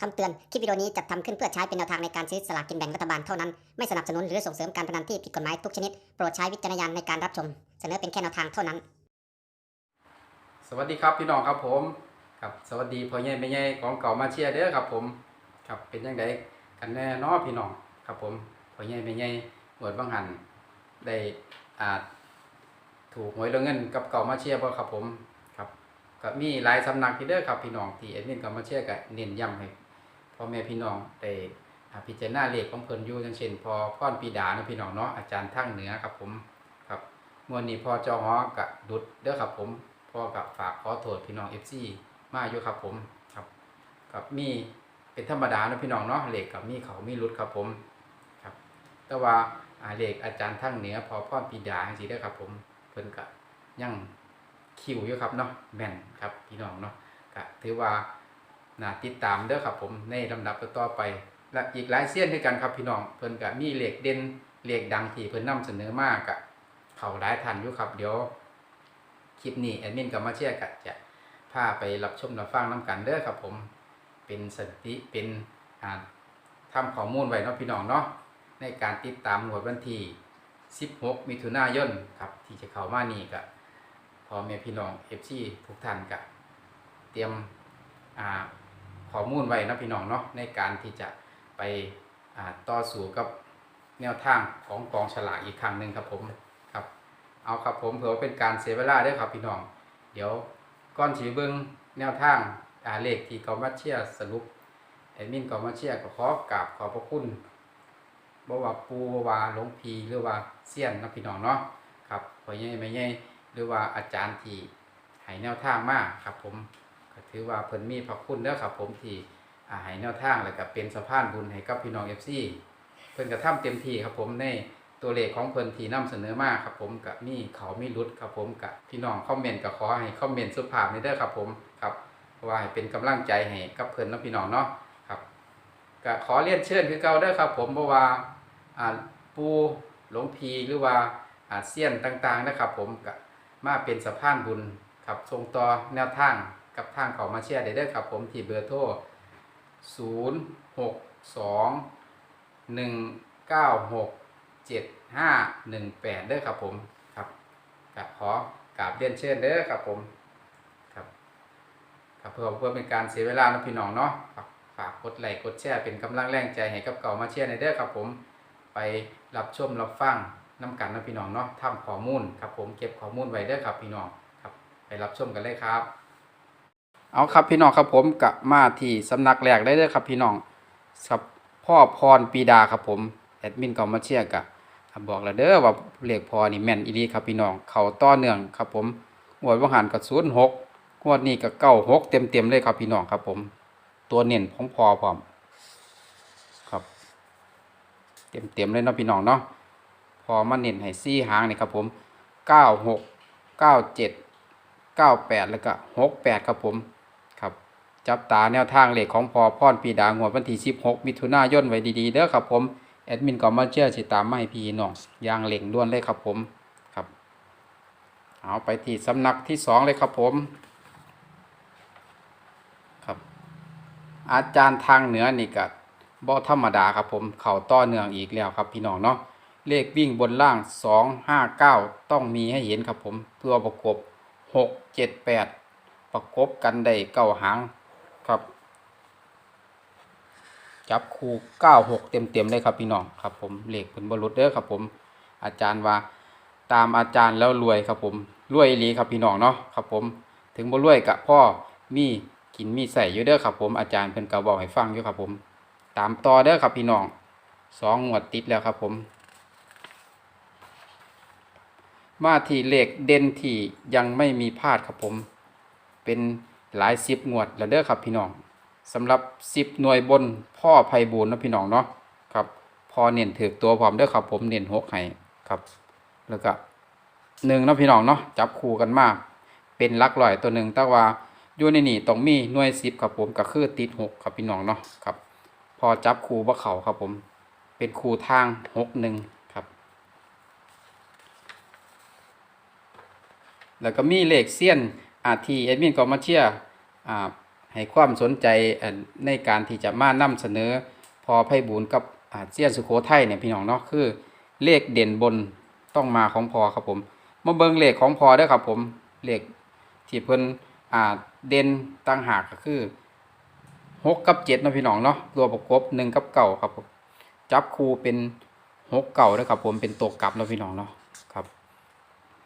คำเตือน คลิปวิดีโอนี้จัดทำขึ้นเพื่อใช้เป็นแนวทางในการซื้อสลากกินแบ่งรัฐบาลเท่านั้น ไม่สนับสนุนหรือส่งเสริมการพนันที่ผิดกฎหมายทุกชนิด โปรดใช้วิจารณญาณในการรับชม เสนอเป็นแค่แนวทางเท่านั้น สวัสดีครับพี่น้องครับผมครับสวัสดีพ่อใหญ่แม่ใหญ่ของเก่ามาเชียร์เด้อครับผมครับเป็นยังไงกันแน่นาะพี่น้องครับผมพ่อใหญ่แม่ใหญ่หมวดบางหันได้อาจถูกหวยรางเงินกับเก่ามาเชียร์บ่ครับผมครับก็มีหลายสำนักที่เด้อครับพี่น้องที่แอดมินเก่ามาเชียร์ก็เน้นย้ำให้ พ่อแม่พี่น้องได้พิจารณาเลขของเพิ่นอยู่อย่างเช่น พอพรปีดาเนาะพี่น้องเนาะอาจารย์ทั้งเหนือครับผมครับมวนนี้พอจอฮอกะดุดเด้อครับผมพ่อกับฝากขอโทษพี่น้อง FC มาอยู่ครับผมครับกับมีเป็นธรรมดาเนาะพี่น้องเนาะเหล็กกับมีเขามีรุดครับผมครับ แต่ว่าเหล็กอาจารย์ทั้งเหนือ พอพ่อปีดาจังซี่เด้อครับผมเพิ่นก็ยังคิวอยู่ครับเนาะแม่นครับพี่น้องเนาะก็ถือว่า น่าติดตามเด้อครับผมในลำดับต่อไปและอีกหลายเสี้ยนด้วยกันครับพี่น้องเพิ่นก็มีเหล็กเด่นเหล็กดังที่เพิ่นนำเสนอมากกะเขาหลายทันอยู่ครับเดี๋ยวคลิปนี้แอดมินกับมาเชียร์กัจะพาไปรับชมรับฟังน้ำกันเด้อครับผมเป็นสถิติเป็นอ่าทำข้อมูลไว้เนาะพี่น้องเนาะในการติดตามหมวดวันที่ 16 มิถุนายนครับที่จะเข้ามานี่กับพอแม่พี่น้อง FC ทุกท่านกับเตรียมอ่า ข้อมูลไว้นะพี่น้องเนาะในการที่จะไปต่อสู้กับแนวทางของกองฉลากอีกครั้งหนึ่งครับผมครับ เอาครับผมเผื่อว่าเป็นการเสียเวลาด้วยครับพี่น้อง เดี๋ยวก้อนฉีเบิงแนวทางอาเลขที่กอมาเชียสรุปแอดมินกอมาเชียก็ขอกราบขอบพระคุณบ่ว่าปูบ่ว่าหลวงพีหรือว่าเซียนนะพี่น้องเนาะครับพ่อใหญ่แม่ใหญ่หรือว่าอาจารย์ที่ให้แนวทางมากครับผม ก็ถือว่าเพิ่นมีพระคุณเด้อครับผมที่อาให้แนวทางแล้วก็เป็นสะพานบุญให้กับพี่น้อง FC เพิ่นก็ทำเต็มที่ครับผมในตัวเลขของเพิ่นที่นำเสนอมาครับผมกับมีเขามีรุดครับผมกับพี่น้องคอมเมนต์ก็ขอให้คอมเมนต์สุภาพนี่เด้อครับผมครับว่าให้เป็นกำลังใจให้กับเพิ่นเนาะพี่น้องเนาะครับก็ขอเรียนเชิญคือเก่าเด้อครับ ผมเพราะว่าอ่าปูหลวงพีหรือว่าอาเซียนต่างๆนะครับ ผมก็มาเป็นสะพานบุญครับส่งต่อแนวทาง กับทางเขามาเชียร์ได้เด้อครับ ผมที่เบอร์โทร0 6 2 1 9 6เจ็ดห้าหนึ่งแปดเด้อครับผมครับกับขอกราบเรียนเชิญเด้อครับผมครับครับเพื่อเพื่อเป็นการเสียเวลานะพี่น้องเนาะฝากกดไลค์กดแชร์เป็นกำลังแรงใจให้กับเก่ามาเชียร์ในเด้อครับผมไปรับชมรับฟังน้ำกันนะพี่น้องเนาะทำข้อมูลครับผมเก็บข้อมูลไว้เด้อครับพี่น้องครับ ไปรับชมกันเลยครับ เอาครับพี่น้องครับผมกลับมาที่สำนักแรกได้เลยครับพี่น้องครับพ่อพรปีดาครับผมแอดมินก่ามาเชียร์กับบอกแล้วเด้อว่าเลขพอนี่แม่นอีหลีครับพี่น้องเขาต่อเนื่องครับผมงวดว่างหันกับศูนย์หกงวดนี้กับเก้าหกเต็มเต็มเลยครับพี่น้องครับผม ตัวเน้นของพอพร้อมครับ เต็มเต็มเลยเนาะพี่น้องเนาะพอมาเน้นให้ซี่หางนี่ครับผมเก้าหกเก้าเจ็ดเก้าแปดแล้วก็หกแปดครับผม จับตาแนวทางเลขของพอพรปีดางวดวันที่สิบหกมิถุนายนไว้ดีๆเด้อครับผมแอดมินก็มาเชื่อสิตามมาให้พี่น้องยางเหล่งด่วนเลยครับผมครับเอาไปที่สำนักที่สองเลยครับผมครับอาจารย์ทางเหนือนี่ก็บ่ธรรมดาครับผมเข่าต่อเนืองอีกแล้วครับพี่น้องเนาะเลขวิ่งบนล่างสองห้าเก้าต้องมีให้เห็นครับผม ตัวประกบหกเจ็ดแปดประกบกันได้เก้าหาง ครับ จับคู่96เต็มๆเลยครับพี่น้องครับ ผมเหลขเพิ่นบ่หลุดเด้อครับ ผม อาจารย์ว่าตามอาจารย์แล้วรวยครับผมรวยหลีครับพี่น้องเนาะครับ ผมถึงบ่รวยกะพ่อมีกินมีใส่อยู่เด้อครับ ผมอาจารย์เพิ่นก็บอกให้ฟังอยู่ครับ ผม ตามต่อเด้อครับพี่น้องสองงวดติดแล้วครับ ผม มาที่เลขเด่นที่ยังไม่มีพลาดครับผม เป็น หลายสิบงวดแล้วเด้อครับพี่น้องสำหรับสิบหน่วยบนพ่อไพบูลย์นะพี่น้องเนาะครับพอเน้นถือตัวพร้อมเด้วยครับผมเน้นหกให้ครับ แล้วก็หนึ่งนะพี่น้องเนาะจับคู่กันมาก เป็นลักร้อยตัวหนึ่งแต่ว่าอยู่ในนี่ต้องมีหน่วยสิบครับผมก็คือติดหกครับพี่น้องเนาะครับ พอจับคู่บ่เข่าครับผม เป็นคู่ทางหกหนึ่งครับ แล้วก็มีเลขเซียนอาทีเอดมินก็มาเชียร์อ่า ให้ความสนใจในการที่จะมานำเสนอ พอไพ่บูนกับเซียนสุโขทัยเนี่ยพี่น้องเนาะคือ เลขเด่นบนต้องมาของพอครับผมมาเบิงเลขของพอด้อครับผมเลขที่เพิ่นเด่นตั้งหากก็คือหกกับเจ็ดเนาะพี่น้องเนาะรวมประกบหนึ่งกับเก่าครับผมจับคู่เป็นหกเก่าด้อครับผมเป็นตัวกลับเนาะพี่น้องเนาะครับ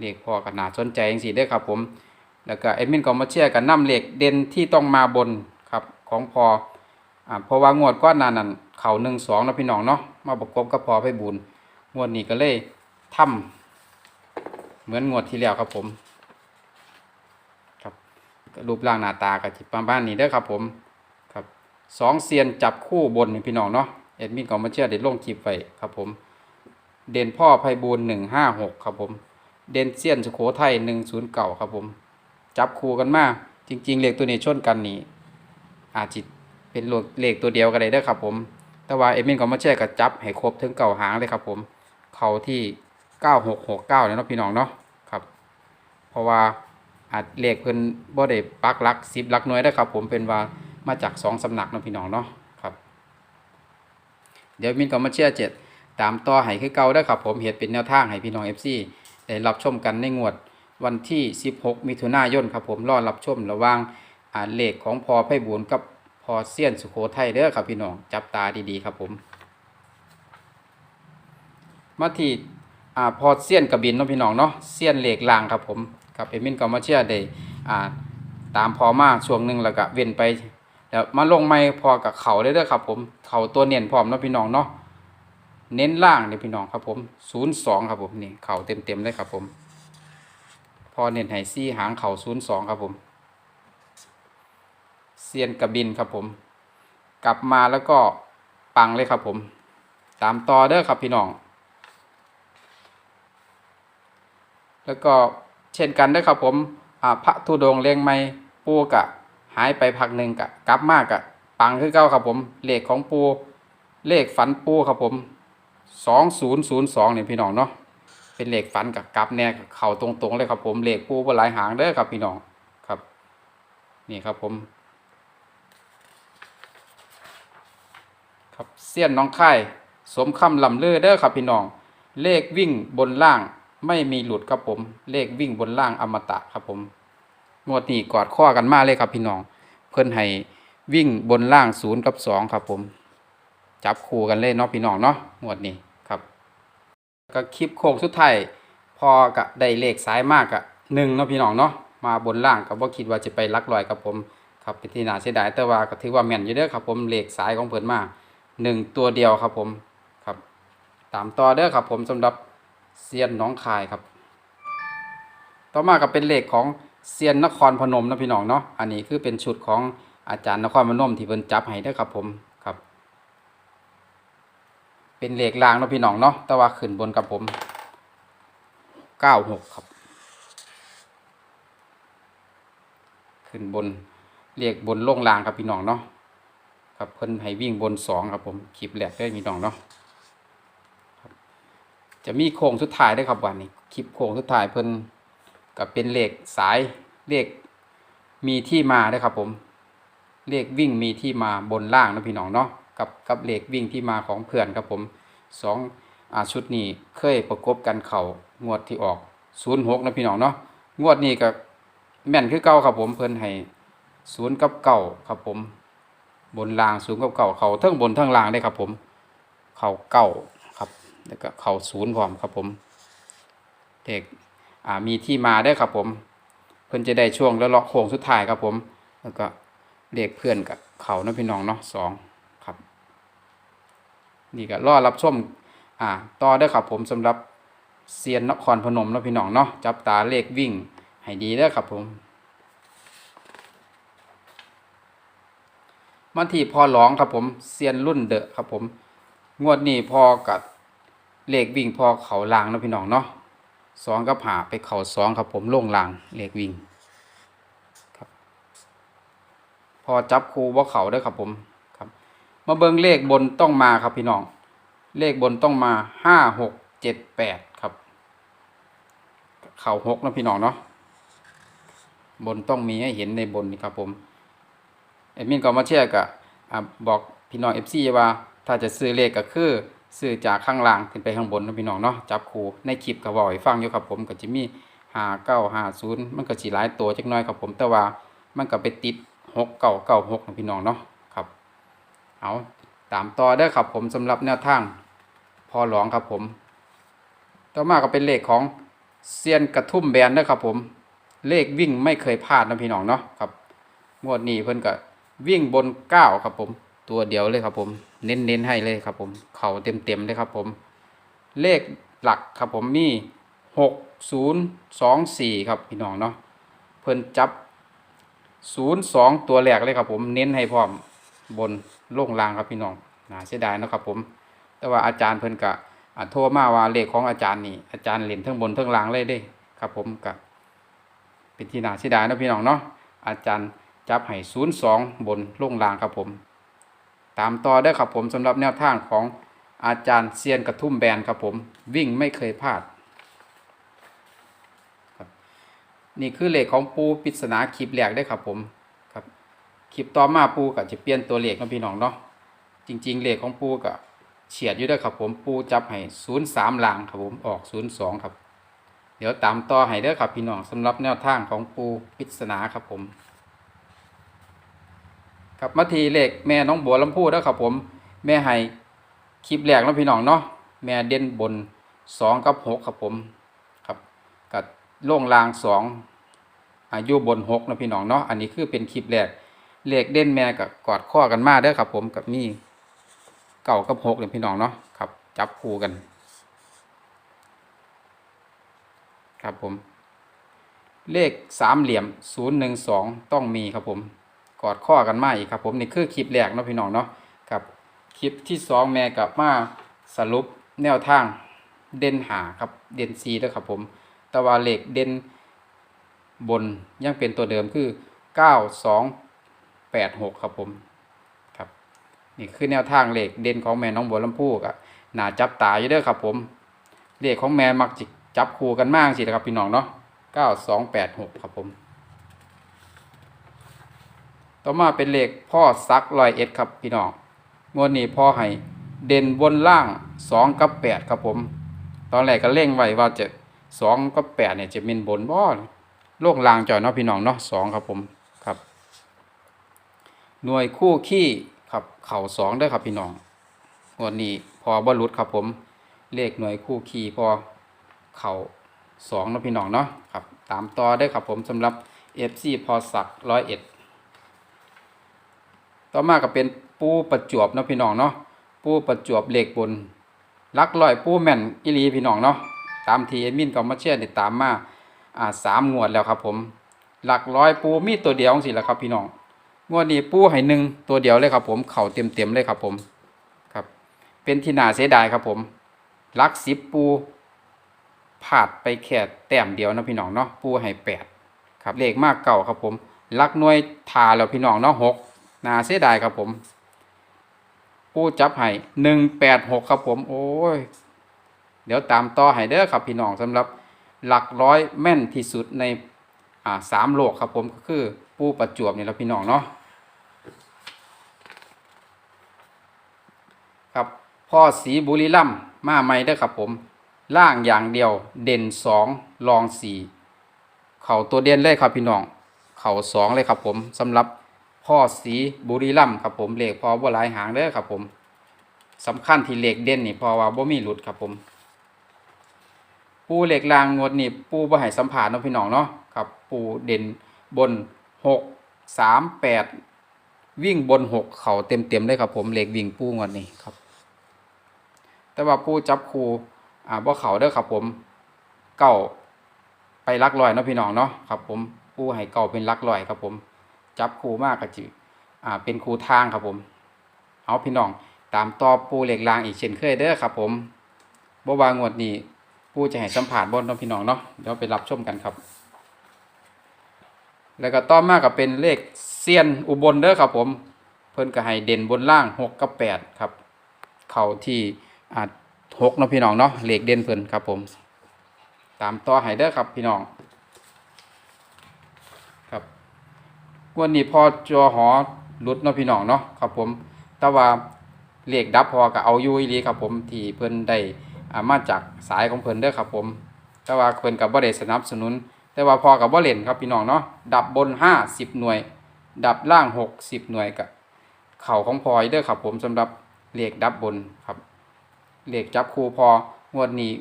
เลขพอก็น่าสนใจจังซี่ด้อครับผม แล้วก็เอดมินก็มาเชียร์กันนำเหลขเด่นที่ต้องมาบนครับของพออ่าพราะว่างวดก้อนหนานั้นเข่าหนึ่งสองนะพี่น้องเนาะมาประกบกับพอไปบุญงวดนี้ก็เลยทำเหมือนงวดที่แล้วครับผมครับรูปร่างหน้าตากับจิประมาณนี้เด้อครับผมครับสองเซียนจับคู่บนนี่พี่น้องเนาะเอ็ดมินก็มาเชื่อเด็ดลงคลิปไว้ครับผม เด่นพ่อไพบูลหนึ่งห้าหกครับผม เด่นเซียนสุโขทัยหนึ่งศูนย์เก่าครับผม จับคู่กันมาจริง ๆ เลขตัวนี้ชนกันนี่อาจจิเป็นเลขตัวเดียวกันเลยเด้ครับผม แต่ว่าเอมินก็มาแช่กับจับให้ครบถึงเก่าหางเลยครับผม เขาที่9669เนี่ยเนาะพี่น้องเนาะครับ เพราะว่าอาจเลขเพิ่นบ่ได้ปักลัก10หลักหน่วยได้ครับ ผมเป็นว่ามาจากสองสำนักเนาะพี่น้องเนาะครับ เดี๋ยวมินก็มาเช่เจ็ดตามต่อให้คือเก่าได้ครับ ผมเฮ็ดเป็นแนวทางให้พี่น้อง FC ได้รับชมกันในงวด วันที่ 16 มิถุนายนครับผมรอรับชมระว่างอ่าเลขของพอไพ่บูลย์กับพอเซียนสุโขทัยเด้อครับพี่น้องจับตาดีๆครับผมมาที่อ่าพอเซียนกระบินเนาะพี่น้องเนาะเซียนเหล็กลางครับผมกับเอมินก็มาเชื่ได้อ่าตามพอมากช่วงหนึ่งแล้วก็เว้นไปแล้วมาลงไม่พอกับเขาเลยเด้อครับผมเขาตัวเนียนพร้อมเนาะพี่น้องเนาะเน้นล่างนี่พี่น้องครับผมศูนย์สองครับผมนี่เข่าเต็มๆเลยครับผม พอเน้นไห้ซี่หางเข่าศูนย์สองครับผมเซียนกระบินครับผม กลับมาแล้วก็ปังเลยครับผม ตามต่อเด้อครับพี่น้อง แล้วก็เช่นกันเด้อครับผมพระธุดงเลียงไม่ปูกะ หายไปพักหนึ่งกะกลับมากะปังคือเก้าครับผมเลขของปูเลขฝันปูครับผมสองศูนย์ศูนย์สองเนี่ยพี่น้องเนาะ เป็นเหลขฝันกับกับแน่เข่าตรงๆเลยครับผมเหลขปูบ่หลายหางเด้อครับพี่น้องครับ นี่ครับผม ครับเสี้ยนน้องค่สมคำลำเลือเด้อครับพี่น้อง เลขวิ่งบนล่างไม่มีหลุดครับผม เลขวิ่งบนล่างอมตะครับผมงวดนี้กอดข้อกันมากเลยครับพี่น้อง เพิ่อนให้วิ่งบนล่างศูนย์กับสองครับผม จับคู่กันเลยเนาะพี่น้องเนาะงวดนี้ ก็คลิปโค้งสุดท้ายพอกะได้เลขสายมากกะหนึ่งเนาะพี่น้องเนาะมาบนล่างก็บ่าคิดว่าจะไปลักลอยครับผมครับเป็นที่น่าเสียดายแต่ว่าก็ถือว่าแม่นอยู่เด้อครับผมเลขสายของเพิ่นมาหนึ่งตัวเดียวครับผมครับ ตามต่อเด้อครับผมสำหรับเซียนน้องคายครับ ต่อมาก็เป็นเลขของเซียนนครพนมนะพี่น้องเนาะอันนี้คือเป็นชุดของอาจารย์นครพนมที่เพิ่นจับให้เด้อครับผม เป็นเหลขลางเนาะพี่น้องเนาะแต่ว่าขึ้นบนกับผมเก้าหกครับ ขึ้นบนเรียกบนโล่งลางครับพี่น้องเนาะครับเพิ่นให้วิ่งบนสองครับผมคลิปแรกได้พี่น้องเนาะจะมีโค้งสุดท้ายได้ครับวันนี้คลิปโค้งสุดท้ายเพิ่นกับเป็นเลขสายเลขมีที่มาได้ครับผม เลขวิ่งมีที่มาบนล่างนะพี่น้องเนาะ กับกับเลขวิ่งที่มาของเพื่อนครับผมสองอาชุดนี้เคยประกบกันเข่างวดที่ออกศูนย์หกนะพี่น้องเนาะงวดนี้ก็แม่นคือเก่าครับผมเพิ่นให้ศูนย์กับเก่าครับผม บนรางศูนย์กับเก่าเขาเทั้งบนเทั้งรางได้ครับผม เข่าเก่าครับแล้วก็เข่าศูนย์พร้อมครับผมเด็กอ่ามีที่มาได้ครับผม เพิ่นจะได้ช่วงแล้วเลาะโค้งสุดท้ายครับผม แล้วก็เด็กเพื่อนกับเขานะพี่น้องเนาะสอง นี่ก็รอรับชมอ่าต่อได้ครับผมสำหรับเซียนนครพนมเนาะพี่น้องเนาะจับตาเลขวิ่งให้ดีเด้อครับผมมาที่พอร้องครับผมเซียนรุ่นเดอะครับผม งวดนี้พอกับเลขวิ่งพอเขาลางนะพี่น้องเนาะสองกับหาไปเขาสองครับผมลงลางเลขวิ่งครับ พอจับคูว่าเขาได้ครับผม มาเบิ่งเลขบนต้องมาครับพี่น้อง เลขบนต้องมาห้าหกเจ็ดแปดครับ เข่าหกนะพี่น้องเนาะบนต้องมีให้เห็นในบนนี่ครับผมแอดมินก็มาเชียร์กับบอกพี่น้อง FC ว่า ถ้าจะซื้อเลขก็คือซื้อจากข้างล่างขึ้นไปข้างบนนะพี่น้องเนาะจับคู่ในคลิปก็บอกให้ฟังอยู่ครับผมก็จะมี5950มันก็สิหลายตัวจักหน่อยครับผมแต่ว่ามันก็ไปติด6996นะพี่น้องเนาะ เอาตามต่อได้ครับผมสำหรับแนวทาง พอหลองครับผม ต่อมาก็เป็นเลขของเซียนกระทุ่มแบนนะครับผม เลขวิ่งไม่เคยพลาดนะพี่น้องเนาะครับงวดนี้เพิ่นก็วิ่งบนเก้าครับผม ตัวเดียวเลยครับผม เน้นเน้นให้เลยครับผม เข่าเต็มเต็มเลยครับผม เลขหลักครับผมมีหกศูนย์สองสี่ครับพี่น้องเนาะเพิ่นจับศูนย์สองตัวแรกเลยครับผม เน้นให้พร้อมบน โล่งลางครับพี่น้องน่าเสียดายนะครับผม แต่ว่าอาจารย์เพิ่นกะโทรมาว่าเลขของอาจารย์นี่อาจารย์เล่นเทั้งบนทั้งล่างเลยเด้ครับผมกะเป็นที่น่าเสียดายนะพี่น้องเนาะอาจารย์จับให้ศูนย์สองบนโล่งลางครับผม ตามต่อได้ครับผมสำหรับแนวทางของอาจารย์เซียนกระทุ่มแบนครับผม วิ่งไม่เคยพลาดนี่คือเลขของปูปริศนาคลิปแรกได้ครับผม คลิปต่อมาปูก็จะเปลี่ยนตัวเลขนะพี่น้องเนาะจริง ๆ เลขของปูก็เฉียดอยู่เด้วยครับผมปูจับให้ศูนย์สามลางครับผมออกศูนย์สองครับ เดี๋ยวตามต่อให้เด้อครับพี่น้องสำหรับแนวทางของปูปริศนาครับผมครับมาทีเลขแม่น้องบัวลำพูแล้วครับผม แม่ให้คลิปแรกแล้วพี่น้องเนาะแม่เด่นบนสองกับหกครับผมครับกับโล่งลางสองอายุบนหกนะพี่น้องเนาะอันนี้คือเป็นคลิปแรก เลขเด่นแม่กับกอดข้อกันมาเด้อครับ ผมกับนี่เก่ากับหกเนี่ยพี่น้องเนาะครับ จับคู่กัน ครับผม เลขสามเหลี่ยมศูนย์หนึ่งสองต้องมีครับผม กอดข้อกันมาอีกครับ ผมนี่คือคลิปแรกเนาะพี่น้องเนาะครับคลิปที่สองแม่กับมาสรุปแนวทางเด่นหาครับเด่นซีแล้วครับผมแต่ว่าเลขเด่นบนยังเป็นตัวเดิมคือเก้าสอง แปดหกครับผมครับนี่คือแนวทางเลขเด่นของแม่น้องบัวลำพูกับหนาจับตาอยู่เด้อครับผมเลขของแม่มักจิจับคู่กันมากสินะครับพี่น้องเนาะเก้าสองแปดหกครับผม ต่อมาเป็นเลขพ่อซักรอยเอ็ดครับพี่น้องงวดนี้พ่อให้เด่นบนล่างสองกับแปดครับผม ตอนแรกก็เร่งไว้ว่าจะสองกับแปดเนี่ยจะเป็นบนบ่โลกลางจอยเนาะพี่น้องเนาะสองครับผม หน่วยคู่ขี้ครับเข่าสองด้อครับพี่น้องวดนี้พอบรรลุครับผมเลขหน่วยคู่ขี้พอเข่าสองนะพี่น้องเนาะครับตามต่อได้ครับผมสำหรับเอฟซีพอสักร้อยเอ็ดต่อมาก็เป็นปูประจวบนะพี่น้องเนาะปูประจวบเล็กบนลักลอยปูแม่นอิลีพี่น้องเนาะตามทีเอมินก็มาเชื่อติดตามมาอ่าสามงวดแล้วครับผมหลักร้อยปูมีตัวเดียวสิแหละครับพี่น้อง งวดนี้ปูให้หนึ่งตัวเดียวเลยครับผม เข่าเต็มเต็มๆเลยครับผม ครับ เป็นที่น่าเสียดายครับผม ลักสิบปูพลาดไปแค่แต้มเดียวนะพี่น้องเนาะ ปูให้แปดครับเลขมากเก่าครับผม ลักหน่วยทาแล้วพี่น้องเนาะหกน่าเสียดายครับผมผู้จับให้หนึ่งแปดหกครับผม โอ้ย เดี๋ยวตามต่อให้เด้อครับพี่น้องสำหรับหลักร้อยแม่นที่สุดในอ่าสามโลกครับผมก็คือ ผู้ประจวบนี่แหละพี่น้องเนาะครับพ่อสีบุรีรัมย์มาใหม่เด้ครับผม ล่างอย่างเดียวเด่นสองรองสี่เข่าตัวเด่นเลยครับพี่น้อง เข่าสองเลยครับผมสำหรับพ่อสีบุรีรัมย์ครับผมเหลขพอบ่หลายหางเด้อครับผมสำคัญที่เหลขเด่นนี่พอว่าบ่มีหลุดครับผม ปูเหลขลางงวดนี่ปูบ่ให้สัมผัสเนาะพี่น้องเนาะครับ ปูเด่นบน หกสามแปดวิ่งบนหกเข่าเต็มเต็มๆเลยครับผมเลขวิ่งปูงวดนี้ครับ แต่ว่าปูจับคูอ่าบ่เข่าเด้อครับผมเก้าไปลักลอยเนาะพี่น้องเนาะครับ ผมปูให้เก่าเป็นลักลอยครับผม จับครูมากกระจิอ่าเป็นครูทางครับผม เอาพี่น้องตามต่อปูเหล็กรางอีกเช่นเคยเด้อครับ ผมบ่วางวดนี้ปูจะให้สัมผัสบนน้องพี่น้องเนาะเดี๋ยวไปรับชมกันครับ แล้วก็ต่อมาก็เป็นเลขเซียนอุบลเด้อครับผม เพิ่นก็ให้เด่นบนล่างหกกับแปดครับ เข่าที่อ่าหกเนาะพี่น้องเนาะเลขเด่นเพิ่นครับผม ตามต่อให้เด้อครับพี่น้องครับวันนี้พอจอหอหลุดเนาะพี่น้องเนาะครับผม แต่ว่าเลขดับพอก็เอาอยู่อีหลีครับผมที่เพิ่นได้ามาจากสายของเพิ่นเด้อครับผม แต่ว่าเพิ่นก็บ่ได้สนับสนุน แต่ว่าพอก็บ่เล่นครับพี่น้องเนาะดับบน50หน่วย ดับล่าง60หน่วยกับเข่าของพอยเด้อครับ ผมสำหรับเลขดับบนครับเลขจับคูพองวดนี้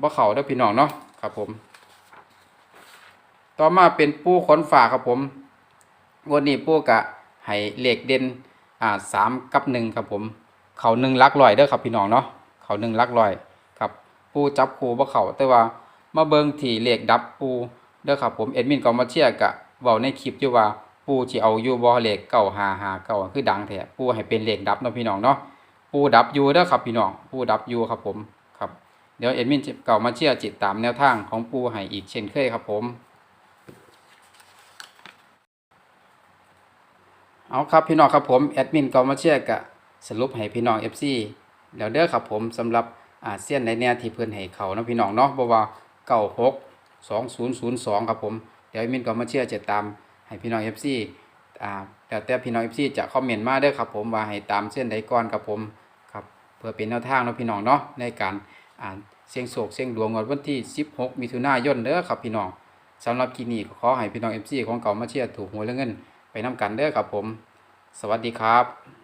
บ่เข่าเด้อพี่น้องเนาะครับผม ต่อมาเป็นปูขนฝาครับผมงวดนี้ปูกะให้เลขเด่นอ่าสามกับหนึ่งครับผม เข่าหนึ่งลักลอยเด้อครับพี่น้องเนาะเข่าหนึ่งลักลอยครับปูจับคูบ่เข่าแต่ว่า มาเบิงที่เลขดับปูเด้อครับผมเอ็ดมินก็มาเชียร์กะเว้าในคลิปอยู่ว่าปูสิเอาอยู่บ่เลขเก้าหาหาเก้าคือดังแท้ปูให้เป็นเลขดับเนาะพี่น้องเนาะปูดับอยู่เด้อครับพี่น้องปูดับอยู่ครับผมครับเดี๋ยวเอ็ดมินเก่ามาเชียร์จิตตามแนวทางของปูให้อีกเช่นเคยครับผมเอาครับพี่น้องครับผมแอดมินก็มาเชียร์กะสรุปให้พี่น้อง FC แล้วเด้อครับผมสำหรับอาเซียนในแนวที่เพิ่อนให้เขาเนาะพี่น้องเนาะบ่ว่า 96 2002ครับผม เดี๋ยวมินก็มาเชียร์จะตามให้พี่น้อง FC อ่าแล้วแต่พี่น้อง FC จะคอมเมนต์มาเด้อครับผมว่าให้ตามเส้นใดก่อนครับผมครับเพื่อเป็นแนวทางเนาะพี่น้องเนาะในการอ่านเสียงโศกเสียงดวงวันที่ 16มิถุนายนเด้อครับพี่น้องสำหรับคลิปนี้ก็ขอให้พี่น้อง FC ของเก่ามาเชียร์ถูกหวยและเงิน ไปนํกันเด้อครับผม สวัสดีครับ